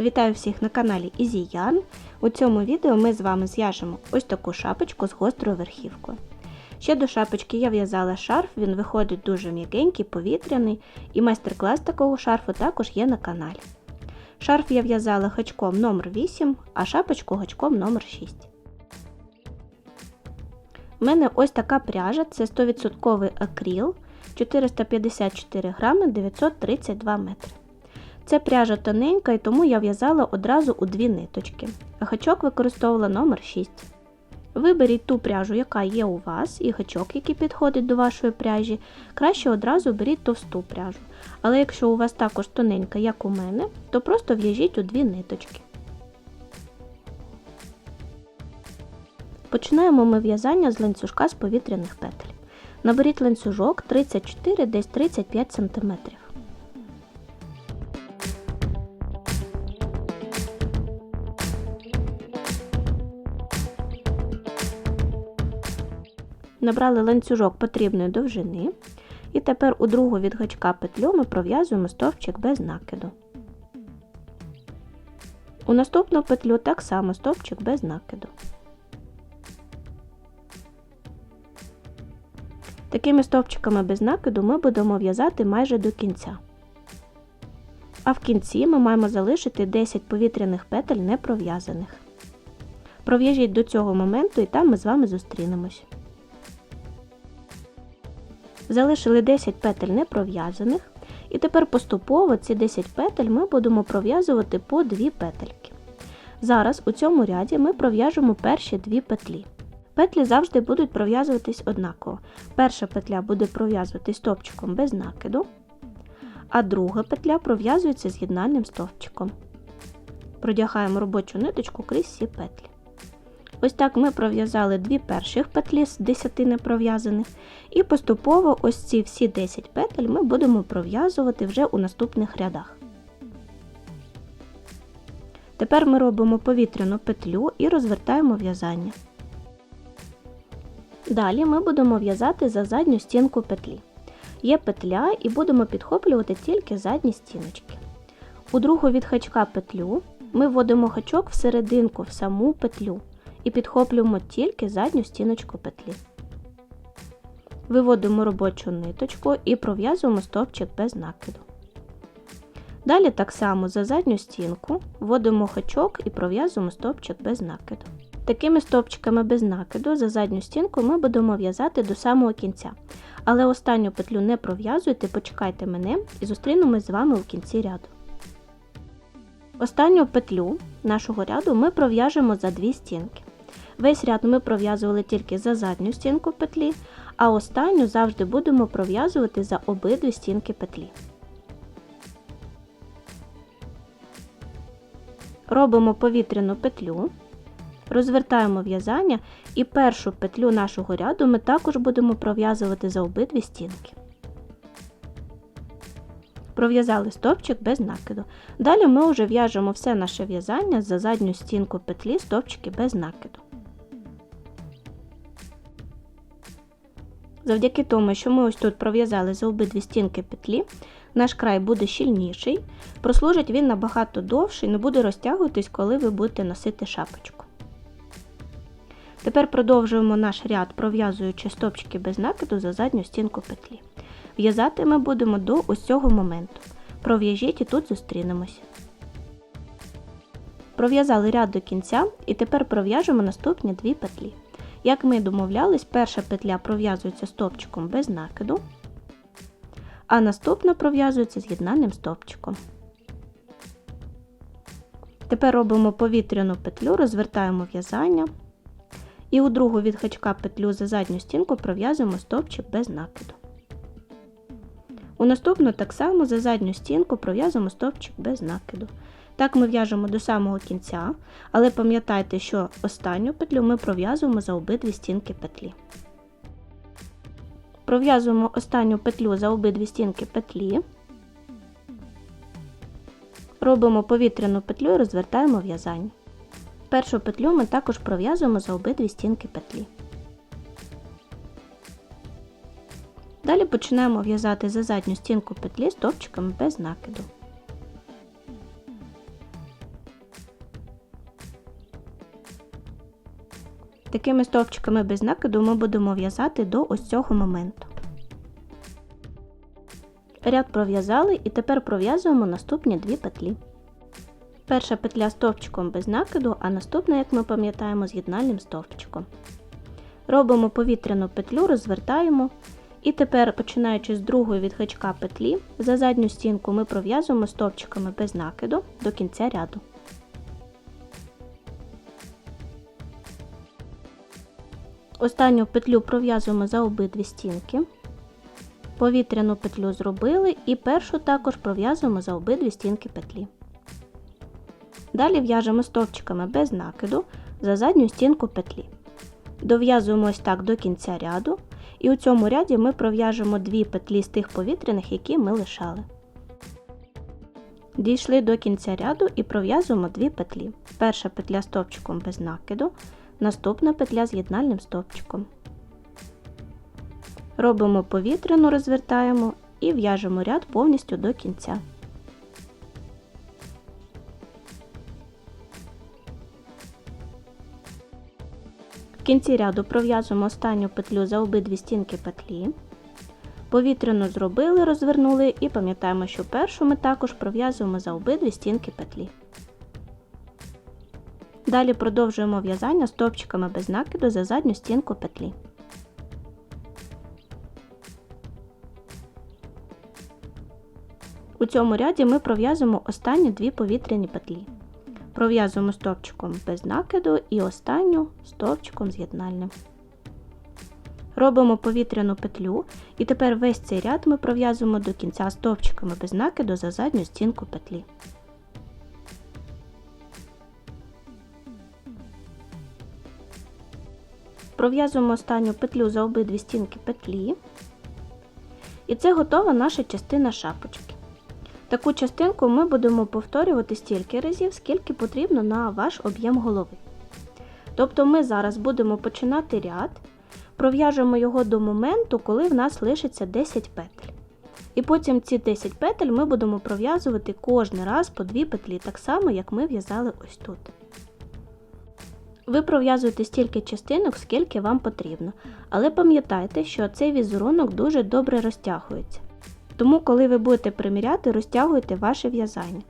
Вітаю всіх на каналі Easy Yarn. У цьому відео ми з вами зв'яжемо ось таку шапочку з гострою верхівкою. Ще до шапочки я в'язала шарф, він виходить дуже м'якенький, повітряний, і майстер-клас такого шарфу також є на каналі. Шарф я в'язала гачком номер 8 а шапочку гачком номер 6 У мене ось така пряжа, це 100% акріл, 454 грами 932 метри. Це пряжа тоненька і тому я в'язала одразу у дві ниточки. Гачок використовувала номер 6 Виберіть ту пряжу, яка є у вас, і гачок, який підходить до вашої пряжі. Краще одразу беріть товсту пряжу. Але якщо у вас також тоненька, як у мене, то просто в'яжіть у дві ниточки. Починаємо ми в'язання з ланцюжка з повітряних петель. Наберіть ланцюжок 34 десь 35 см. Набрали ланцюжок потрібної довжини. І тепер у другу від гачка петлю ми пров'язуємо стовпчик без накиду. У наступну петлю так само стовпчик без накиду. Такими стовпчиками без накиду ми будемо в'язати майже до кінця. А в кінці ми маємо залишити 10 повітряних петель не пров'язаних. Пров'яжіть до цього моменту і там ми з вами зустрінемось. Залишили 10 петель не пров'язаних. І тепер поступово ці 10 петель ми будемо пров'язувати по 2 петельки. Зараз у цьому ряді ми пров'яжемо перші 2 петлі. Петлі завжди будуть пров'язуватись однаково. Перша петля буде пров'язуватись стовпчиком без накиду, а друга петля пров'язується з'єднальним стовпчиком. Продягаємо робочу ниточку крізь всі петлі. Ось так ми пров'язали дві перших петлі з 10 непров'язаних, і поступово ось ці всі 10 петель ми будемо пров'язувати вже у наступних рядах. Тепер ми робимо повітряну петлю і розвертаємо в'язання. Далі ми будемо в'язати за задню стінку петлі. Є петля і будемо підхоплювати тільки задні стіночки. У другу від хачка петлю ми вводимо хачок всерединку в саму петлю і підхоплюємо тільки задню стіночку петлі. Виводимо робочу ниточку і пров'язуємо стовпчик без накиду. Далі так само за задню стінку вводимо хачок і пров'язуємо стовпчик без накиду. Такими стовпчиками без накиду за задню стінку ми будемо в'язати до самого кінця. Але останню петлю не пров'язуйте, почекайте мене і зустрінемось з вами у кінці ряду. Останню петлю нашого ряду ми пров'яжемо за дві стінки. Весь ряд ми пров'язували тільки за задню стінку петлі, а останню завжди будемо пров'язувати за обидві стінки петлі. Робимо повітряну петлю, розвертаємо в'язання і першу петлю нашого ряду ми також будемо пров'язувати за обидві стінки. Пров'язали стовпчик без накиду. Далі ми вже в'яжемо все наше в'язання за задню стінку петлі стовпчики без накиду. Завдяки тому, що ми ось тут пров'язали за обидві стінки петлі, наш край буде щільніший, прослужить він набагато довше і не буде розтягуватись, коли ви будете носити шапочку. Тепер продовжуємо наш ряд, пров'язуючи стопчики без накиду за задню стінку петлі. В'язати ми будемо до ось цього моменту. Пров'яжіть і тут зустрінемось. Пров'язали ряд до кінця і тепер пров'яжемо наступні дві петлі. Як ми домовлялись, перша петля пров'язується стовпчиком без накиду, а наступна пров'язується з'єднаним стовпчиком. Тепер робимо повітряну петлю, розвертаємо в'язання і у другу від гачка петлю за задню стінку пров'язуємо стовпчик без накиду. У наступну так само за задню стінку пров'язуємо стовпчик без накиду. Так ми в'яжемо до самого кінця, але пам'ятайте, що останню петлю ми пров'язуємо за обидві стінки петлі. Пров'язуємо останню петлю за обидві стінки петлі, робимо повітряну петлю і розвертаємо в'язання. Першу петлю ми також пров'язуємо за обидві стінки петлі. Далі починаємо в'язати за задню стінку петлі стовпчиками без накиду. Такими стовпчиками без накиду ми будемо в'язати до ось цього моменту. Ряд пров'язали і тепер пров'язуємо наступні дві петлі. Перша петля стовпчиком без накиду, а наступна, як ми пам'ятаємо, з'єднальним стовпчиком. Робимо повітряну петлю, розвертаємо. І тепер, починаючи з другої від гачка петлі, за задню стінку ми пров'язуємо стовпчиками без накиду до кінця ряду. Останню петлю пров'язуємо за обидві стінки. Повітряну петлю зробили і першу також пров'язуємо за обидві стінки петлі. Далі в'яжемо стовпчиками без накиду за задню стінку петлі. Дов'язуємо ось так до кінця ряду, і у цьому ряді ми пров'яжемо дві петлі з тих повітряних, які ми лишали. Дійшли до кінця ряду і пров'язуємо дві петлі. Перша петля стовпчиком без накиду, наступна петля з'єднальним стовпчиком. Робимо повітряну, розвертаємо і в'яжемо ряд повністю до кінця. В кінці ряду пров'язуємо останню петлю за обидві стінки петлі. Повітряну зробили, розвернули і пам'ятаємо, що першу ми також пров'язуємо за обидві стінки петлі. Далі продовжуємо в'язання стовпчиками без накиду за задню стінку петлі. У цьому ряді ми пров'язуємо останні дві повітряні петлі. Пров'язуємо стовпчиком без накиду і останню стовпчиком з'єднальним. Робимо повітряну петлю і тепер весь цей ряд ми пров'язуємо до кінця стовпчиками без накиду за задню стінку петлі. Пров'язуємо останню петлю за обидві стінки петлі. І це готова наша частина шапочки. Таку частинку ми будемо повторювати стільки разів, скільки потрібно на ваш об'єм голови. Тобто ми зараз будемо починати ряд, пров'яжемо його до моменту, коли в нас лишиться 10 петель. І потім ці 10 петель ми будемо пров'язувати кожен раз по 2 петлі, так само, як ми в'язали ось тут. Ви пров'язуєте стільки частинок, скільки вам потрібно. Але пам'ятайте, що цей візерунок дуже добре розтягується. Тому, коли ви будете приміряти, розтягуйте ваше в'язання.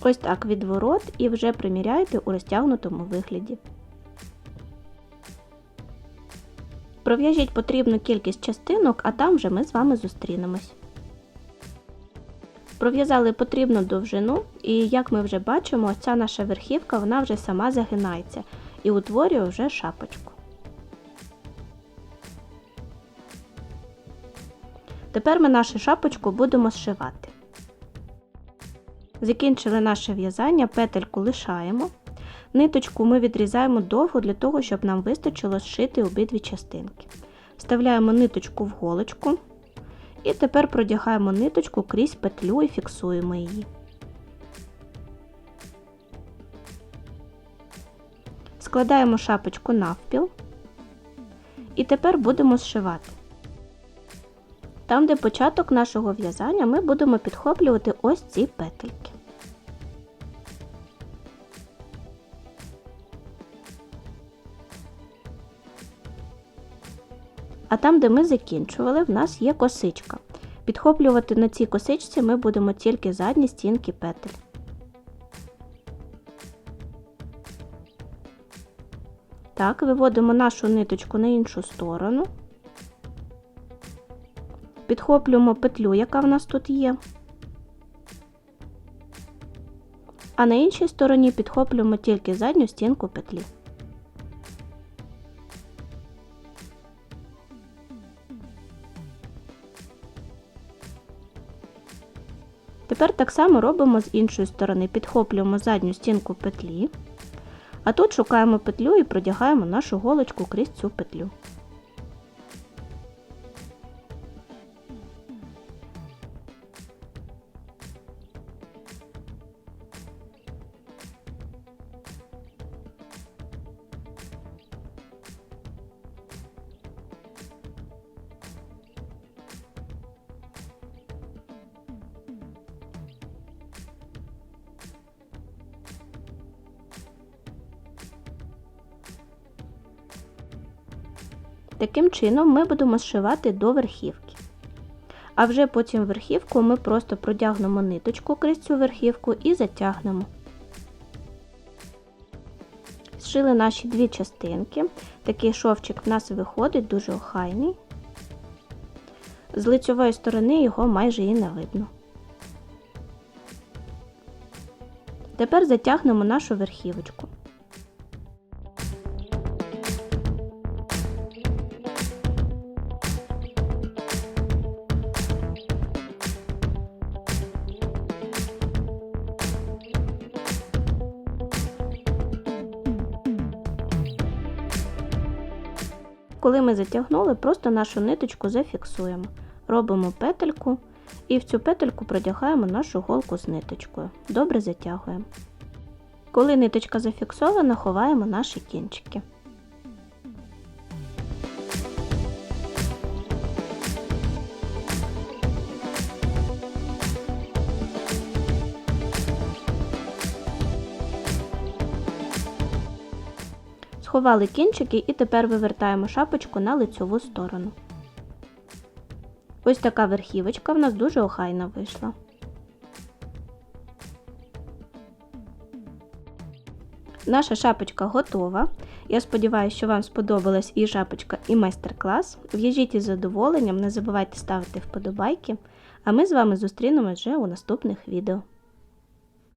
Ось так відворот і вже приміряєте у розтягнутому вигляді. Пров'яжіть потрібну кількість частинок, а там вже ми з вами зустрінемось. Пров'язали потрібну довжину, і як ми вже бачимо, ця наша верхівка вона вже сама загинається і утворює вже шапочку. Тепер ми нашу шапочку будемо зшивати. Закінчили наше в'язання, петельку лишаємо. Ниточку ми відрізаємо довго для того, щоб нам вистачило зшити обидві частинки. Вставляємо ниточку в голочку і тепер продягаємо ниточку крізь петлю і фіксуємо її. Складаємо шапочку навпіл і тепер будемо зшивати. Там, де початок нашого в'язання, ми будемо підхоплювати ось ці петельки. А там, де ми закінчували, в нас є косичка. Підхоплювати на цій косичці ми будемо тільки задні стінки петель. Так, виводимо нашу ниточку на іншу сторону. Підхоплюємо петлю, яка в нас тут є. А на іншій стороні підхоплюємо тільки задню стінку петлі. Тепер так само робимо з іншої сторони, підхоплюємо задню стінку петлі, а тут шукаємо петлю і продягаємо нашу голочку крізь цю петлю. Таким чином ми будемо зшивати до верхівки. А вже потім верхівку ми просто продягнемо ниточку крізь цю верхівку і затягнемо. Зшили наші дві частинки. Такий шовчик в нас виходить дуже охайний. З лицьової сторони його майже і не видно. Тепер затягнемо нашу верхівочку. Коли ми затягнули, просто нашу ниточку зафіксуємо. Робимо петельку і в цю петельку продягаємо нашу голку з ниточкою. Добре затягуємо. Коли ниточка зафіксована, ховаємо наші кінчики. Сховали кінчики і тепер вивертаємо шапочку на лицьову сторону. Ось така верхівочка в нас дуже охайна вийшла. Наша шапочка готова. Я сподіваюся, що вам сподобалась і шапочка, і майстер-клас. В'їжджіть із задоволенням, не забувайте ставити вподобайки, а ми з вами зустрінемось вже у наступних відео.